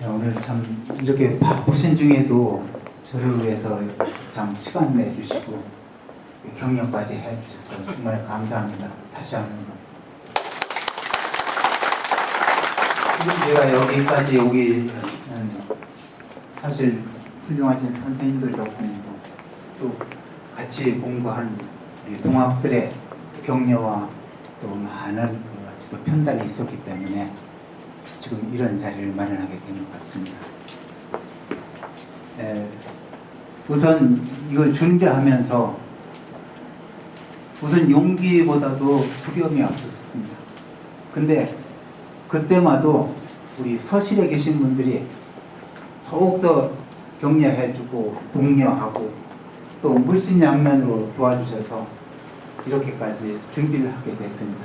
네, 오늘 참 이렇게 바쁘신 중에도 저를 위해서 참 시간 내주시고 격려까지 해주셔서 정말 감사합니다. 다시 한번. 지금 제가 여기까지 오기는 사실 훌륭하신 선생님들 덕분이고 또 같이 공부한 동학들의 격려와 또 많은 그 지도 편달이 있었기 때문에 지금 이런 자리를 마련하게 된 것 같습니다. 에, 우선 이걸 준비하면서 우선 용기보다도 두려움이 앞섰습니다. 근데 그때마도 우리 서실에 계신 분들이 더욱더 격려해주고 독려하고 또 물심양면으로 도와주셔서 이렇게까지 준비를 하게 됐습니다.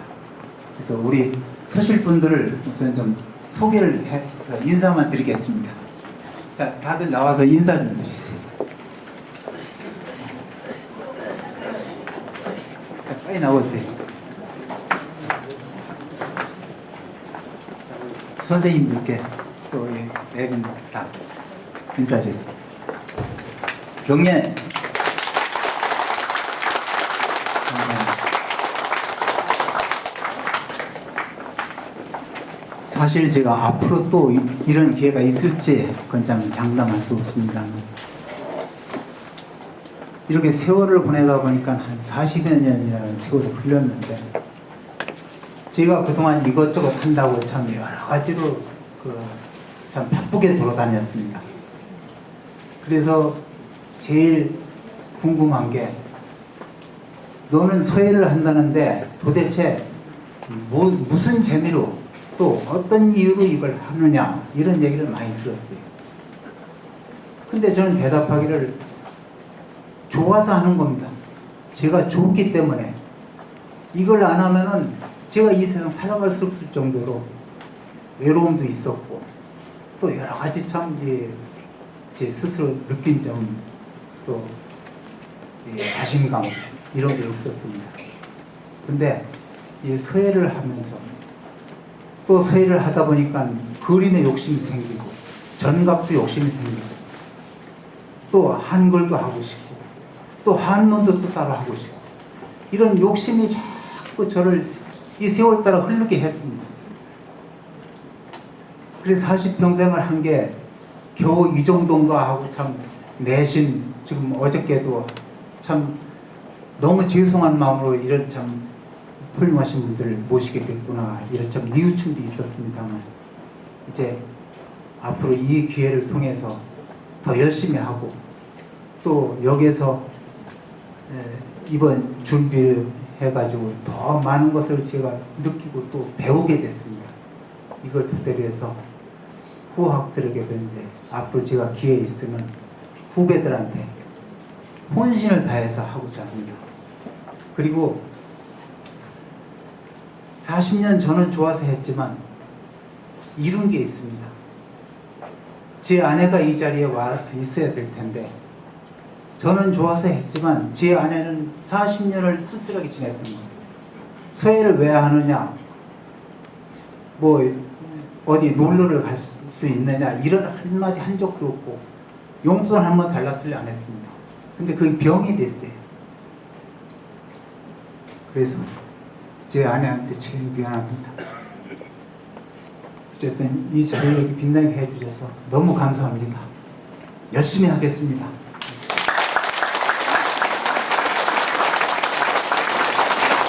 그래서 우리 서실 분들을 우선 좀 소개를 해서 인사만 드리겠습니다. 자, 다들 나와서 인사 좀 해주세요. 자, 빨리 나오세요. 선생님들께 또 예, 매분 다 인사해 주세요. 경례. 감사합니다. 사실 제가 앞으로 또 이- 이런 기회가 있을지 그건 참 장담할 수 없습니다. 이렇게 세월을 보내다 보니까 한 40여 년이라는 세월이 흘렀는데 제가 그동안 이것저것 한다고 참 여러 가지로 그 참 바쁘게 돌아다녔습니다. 그래서 제일 궁금한 게 너는 서예를 한다는데 도대체 무, 무슨 재미로 또 어떤 이유로 이걸 하느냐 이런 얘기를 많이 들었어요. 근데 저는 대답하기를 좋아서 하는 겁니다. 제가 좋기 때문에 이걸 안 하면은 제가 이 세상 살아갈 수 없을 정도로 외로움도 있었고 또 여러 가지 참 이제 제 스스로 느낀 점또 자신감 이런 게 없었습니다. 근데 이 서예를 하면서 또 서예를 하다 보니까 그림에 욕심이 생기고 전각도 욕심이 생기고 또 한글도 하고 싶고 또 한문도 또 따로 하고 싶고 이런 욕심이 자꾸 저를 이 세월 따라 흐르게 했습니다. 그래서 40평생을 한 게 겨우 이 정도인가 하고 참 내신 지금 어저께도 참 너무 죄송한 마음으로 이런 참 훌륭하신 분들을 모시게 됐구나 이런 좀 뉘우침도 있었습니다만 이제 앞으로 이 기회를 통해서 더 열심히 하고 또 여기에서 에, 이번 준비를 해가지고 더 많은 것을 제가 느끼고 또 배우게 됐습니다. 이걸 토대로 해서 후학들에게든지 앞으로 제가 기회 있으면 후배들한테 혼신을 다해서 하고자 합니다. 그리고 40년 저는 좋아서 했지만 이룬 게 있습니다. 제 아내가 이 자리에 와 있어야 될 텐데 저는 좋아서 했지만 제 아내는 40년을 쓸쓸하게 지냈던 거예요. 서예를 왜 하느냐? 뭐 어디 놀러를 갈 수 있느냐? 이런 한마디 한 적도 없고 용돈 한 번 달랐을래 안 했습니다. 근데 그게 병이 됐어요. 그래서 제 아내한테 제일 미안합니다. 어쨌든 이 자리를 빛나게 해주셔서 너무 감사합니다. 열심히 하겠습니다.